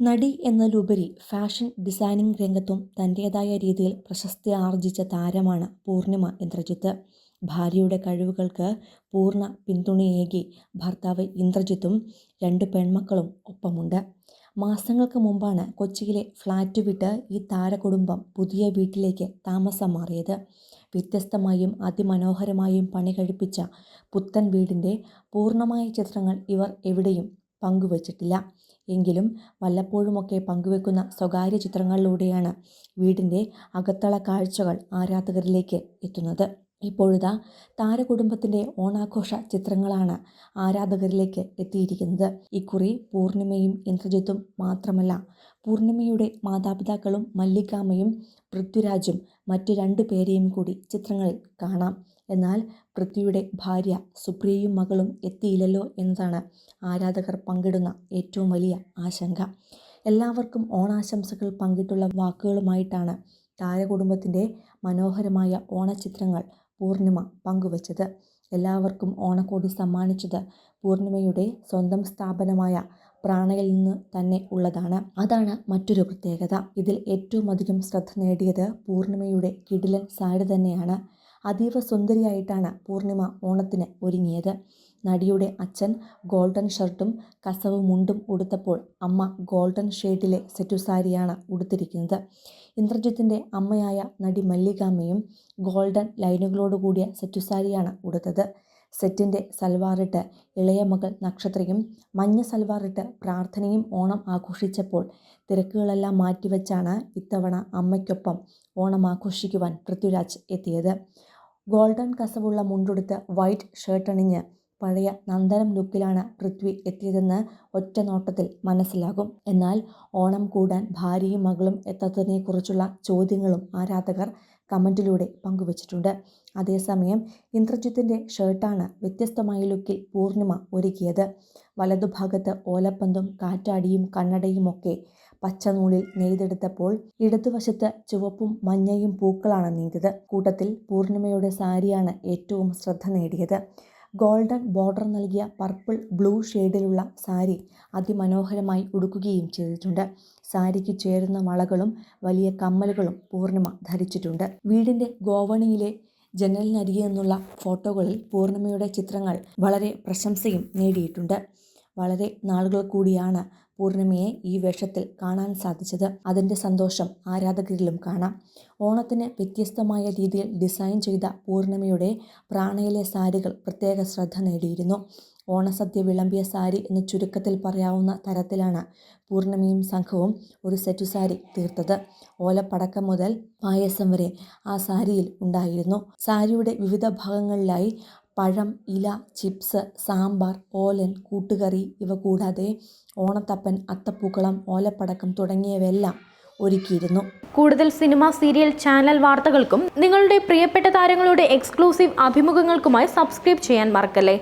നടി എന്നതിലുപരി fashion designing രംഗത്തും തന്റേതായ രീതിയിൽ പ്രശസ്തി ആർജിച്ച താരമാണ് പൂർണിമ ഇന്ദ്രജിത്ത്. ഭാര്യയുടെ കഴിവുകൾക്ക് പൂർണ പിന്തുണയേകി ഭർത്താവ് ഇന്ദ്രജിത്തും രണ്ട് പെൺമക്കളും ഒപ്പമുണ്ട്. മാസങ്ങൾക്ക് മുമ്പാണ് കൊച്ചിയിലെ ഫ്ളാറ്റ് വിട്ട് ഈ താരകുടുംബം പുതിയ വീട്ടിലേക്ക് താമസം മാറിയത്. വ്യത്യസ്തമായും അതിമനോഹരമായും പണി കഴിപ്പിച്ച പുത്തൻ വീടിന്റെ പൂർണമായ ചിത്രങ്ങൾ ഇവർ എവിടെയും പങ്കുവച്ചിട്ടില്ല. എങ്കിലും വല്ലപ്പോഴുമൊക്കെ പങ്കുവെക്കുന്ന സ്വകാര്യ ചിത്രങ്ങളിലൂടെയാണ് വീടിന്റെ അകത്തള കാഴ്ചകൾ ആരാധകരിലേക്ക് എത്തുന്നത്. ഇപ്പോഴിതാ താരകുടുംബത്തിന്റെ ഓണാഘോഷ ചിത്രങ്ങളാണ് ആരാധകരിലേക്ക് എത്തിയിരിക്കുന്നത്. ഇക്കുറി പൂർണിമയും ഇന്ദ്രജിത്തും മാത്രമല്ല പൂർണിമയുടെ മാതാപിതാക്കളും മല്ലികാമയും പൃഥ്വിരാജും മറ്റു രണ്ടു പേരെയും കൂടി ചിത്രങ്ങളിൽ കാണാം. എന്നാൽ പൃഥ്വിയുടെ ഭാര്യ സുപ്രിയയും മകളും എത്തിയില്ലല്ലോ എന്നതാണ് ആരാധകർ പങ്കിടുന്ന ഏറ്റവും വലിയ ആശങ്ക. എല്ലാവർക്കും ഓണാശംസകൾ പങ്കിട്ടുള്ള വാക്കുകളുമായിട്ടാണ് താരകുടുംബത്തിന്റെ മനോഹരമായ ഓണച്ചിത്രങ്ങൾ പൂർണിമ പങ്കുവച്ചത്. എല്ലാവർക്കും ഓണക്കോടി സമ്മാനിച്ചത് പൂർണിമയുടെ സ്വന്തം സ്ഥാപനമായ പ്രാണയിൽ നിന്ന് തന്നെ ഉള്ളതാണ്. അതാണ് മറ്റൊരു പ്രത്യേകത. ഇതിൽ ഏറ്റവും അധികം ശ്രദ്ധ നേടിയത് പൂർണിമയുടെ കിടിലൻ സാരി തന്നെയാണ്. അതീവ സുന്ദരിയായിട്ടാണ് പൂർണിമ ഓണത്തിന് ഒരുങ്ങിയത്. നടിയുടെ അച്ഛൻ ഗോൾഡൻ ഷർട്ടും കസവ് മുണ്ടും ഉടുത്തപ്പോൾ അമ്മ ഗോൾഡൻ ഷെയ്ഡിലെ സെറ്റുസാരിയാണ് ഉടുത്തിരിക്കുന്നത്. ഇന്ദ്രജിത്തിന്റെ അമ്മയായ നടി മല്ലികാമ്മയും ഗോൾഡൻ ലൈനുകളോടുകൂടിയ സെറ്റുസാരിയാണ് ഉടുത്തത്. സെറ്റിന്റെ സൽവാറിട്ട് ഇളയ മകൾ നക്ഷത്രയും മഞ്ഞ സൽവാറിട്ട് പ്രാർത്ഥനയും ഓണം ആഘോഷിച്ചപ്പോൾ തിരക്കുകളെല്ലാം മാറ്റിവെച്ചാണ് ഇത്തവണ അമ്മയ്ക്കൊപ്പം ഓണം ആഘോഷിക്കുവാൻ പൃഥ്വിരാജ് എത്തിയത്. ഗോൾഡൻ കസവുള്ള മുണ്ടുടുത്ത് വൈറ്റ് ഷർട്ടണിഞ്ഞ് പഴയ നന്ദനം ലുക്കിലാണ് പൃഥ്വി എത്തിയതെന്ന് ഒറ്റ നോട്ടത്തിൽ മനസ്സിലാകും. എന്നാൽ ഓണം കൂടാൻ ഭാര്യയും മകളും എത്താത്തതിനെക്കുറിച്ചുള്ള ചോദ്യങ്ങളും ആരാധകർ കമന്റിലൂടെ പങ്കുവച്ചിട്ടുണ്ട്. അതേസമയം ഇന്ദ്രജിത്തിന്റെ ഷർട്ടാണ് വ്യത്യസ്തമായ ലുക്കിൽ പൂർണിമ ഒരുക്കിയത്. വലതുഭാഗത്ത് ഓലപ്പന്തും കാറ്റാടിയും കണ്ണടയുമൊക്കെ പച്ചനൂലിൽ നെയ്തെടുത്തപ്പോൾ ഇടതുവശത്ത് ചുവപ്പും മഞ്ഞയും പൂക്കളാണ് നെയ്തത്. കൂട്ടത്തിൽ പൂർണിമയുടെ സാരിയാണ് ഏറ്റവും ശ്രദ്ധ നേടിയത്. ഗോൾഡൻ ബോർഡർ നൽകിയ പർപ്പിൾ ബ്ലൂ ഷെയ്ഡിലുള്ള സാരി അതിമനോഹരമായി ഉടുക്കുകയും ചെയ്തിട്ടുണ്ട്. സാരിക്ക് ചേരുന്ന വളകളും വലിയ കമ്മലുകളും പൂർണിമ ധരിച്ചിട്ടുണ്ട്. വീടിന്റെ ഗോവണിയിലെ ജനലിനരികെ നിന്നുള്ള ഫോട്ടോകളിൽ പൂർണിമയുടെ ചിത്രങ്ങൾ വളരെ പ്രശംസയും നേടിയിട്ടുണ്ട്. വളരെ നാളുകൾ കൂടിയാണ് പൂർണിമയെ ഈ വേഷത്തിൽ കാണാൻ സാധിച്ചത്. അതിന്റെ സന്തോഷം ആരാധകരിലും കാണാം. ഓണത്തിന് വ്യത്യസ്തമായ രീതിയിൽ ഡിസൈൻ ചെയ്ത പൂർണിമയുടെ പ്രാണയിലെ സാരികൾ പ്രത്യേക ശ്രദ്ധ നേടിയിരുന്നു. ഓണസദ്യ വിളമ്പിയ സാരി എന്ന് ചുരുക്കത്തിൽ പറയാവുന്ന തരത്തിലാണ് പൂർണിമയും സംഘവും ഒരു സെറ്റുസാരി തീർത്തത്. ഓലപ്പടക്കം മുതൽ പായസം വരെ ആ സാരിയിൽ ഉണ്ടായിരുന്നു. സാരിയുടെ വിവിധ ഭാഗങ്ങളിലായി പഴം, ഇല, ചിപ്സ്, സാമ്പാർ, ഓലൻ, കൂട്ടുകറി ഇവ കൂടാതെ ഓണത്തപ്പൻ, അത്തപ്പൂക്കളം, ഓലപ്പടക്കം തുടങ്ങിയവയെല്ലാം ഒരുക്കിയിരുന്നു. കൂടുതൽ സിനിമ, സീരിയൽ, ചാനൽ വാർത്തകൾക്കും നിങ്ങളുടെ പ്രിയപ്പെട്ട താരങ്ങളുടെ എക്സ്ക്ലൂസീവ് അഭിമുഖങ്ങൾക്കുമായി സബ്സ്ക്രൈബ് ചെയ്യാൻ മറക്കല്ലേ